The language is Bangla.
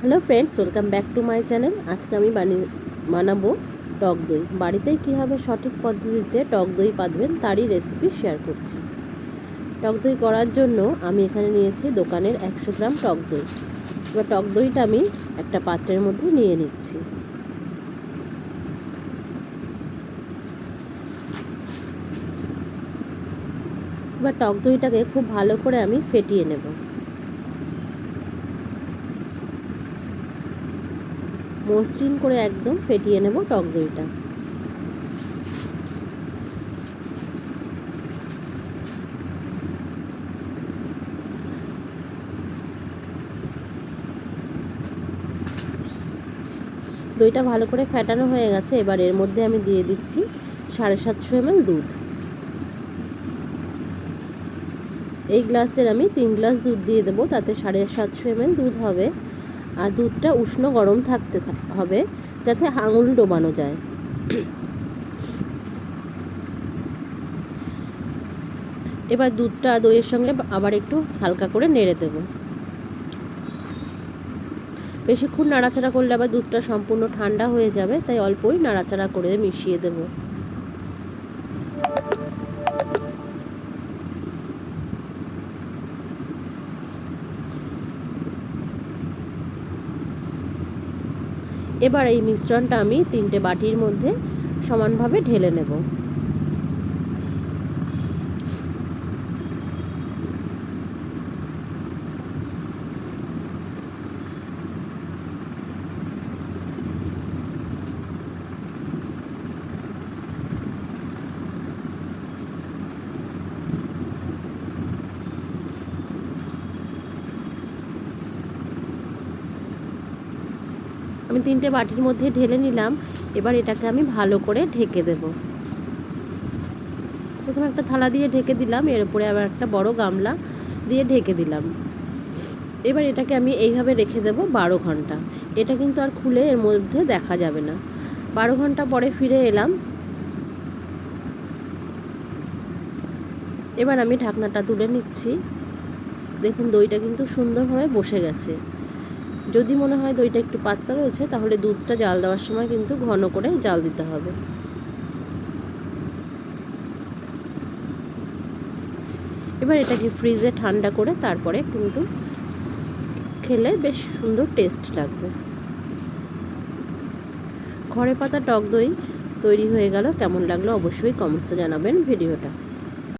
Hello friends, welcome back to my channel. আজকে আমি বানিয়ে বানাবো টক দই। বাড়িতেই কীভাবে সঠিক পদ্ধতিতে টক দই পাতবেন তারই রেসিপি শেয়ার করছি। টক দই করার জন্য আমি এখানে নিয়েছি দোকানের একশো গ্রাম টক দই। এবার টক দইটা আমি একটা পাত্রের মধ্যে নিয়ে নিচ্ছি। এবার টক দইটাকে খুব ভালো করে আমি ফেটিয়ে নেব। মসৃণ করে একদম ফেটিয়ে নেব টক দইটা। দইটা ভালো করে ফেটানো হয়ে গেছে, এবার এর মধ্যে আমি দিয়ে দিচ্ছি সাড়ে সাতশো এমএল দুধ। এই গ্লাসের আমি তিন গ্লাস দুধ দিয়ে দেবো, তাতে সাড়ে সাতশো এমএল দুধ হবে। আর দুধটা উষ্ণ গরম থাকতে হবে যাতে আঙুল ডোবানো যায়। এবার দুধটা দইয়ের সঙ্গে আবার একটু হালকা করে নেড়ে দেব। বেশিক্ষণ নাড়াচাড়া করলে আবার দুধটা সম্পূর্ণ ঠান্ডা হয়ে যাবে, তাই অল্পই নাড়াচাড়া করে মিশিয়ে দেবো। এবার এই মিশ্রণটা আমি তিনটে বাটির মধ্যে সমানভাবে ঢেলে নেব। আমি তিনটে বাটির মধ্যে ঢেলে নিলাম। এবার এটাকে আমি ভালো করে ঢেকে দেব। প্রথমে একটা থালা দিয়ে ঢেকে দিলাম, এর উপরে আবার একটা বড় গামলা দিয়ে ঢেকে দিলাম। এবার এটাকে আমি এইভাবে রেখে দেব বারো ঘণ্টা। এটা কিন্তু আর খুলে এর মধ্যে দেখা যাবে না। বারো ঘণ্টা পরে ফিরে এলাম। এবার আমি ঢাকনাটা তুলে নিচ্ছি। দেখুন দইটা কিন্তু সুন্দরভাবে বসে গেছে। যদি মনে হয় দইটা একটু পাতলা রয়েছে, তাহলে দুধটা জাল দেওয়ার সময় কিন্তু ঘন করে জাল দিতে হবে। এবার এটাকে ফ্রিজে ঠান্ডা করে তারপরে কিন্তু খেলে বেশ সুন্দর টেস্ট লাগবে। ঘরে পাতা টক দই তৈরি হয়ে গেল। কেমন লাগল অবশ্যই কমেন্টসে জানাবেন ভিডিওটা।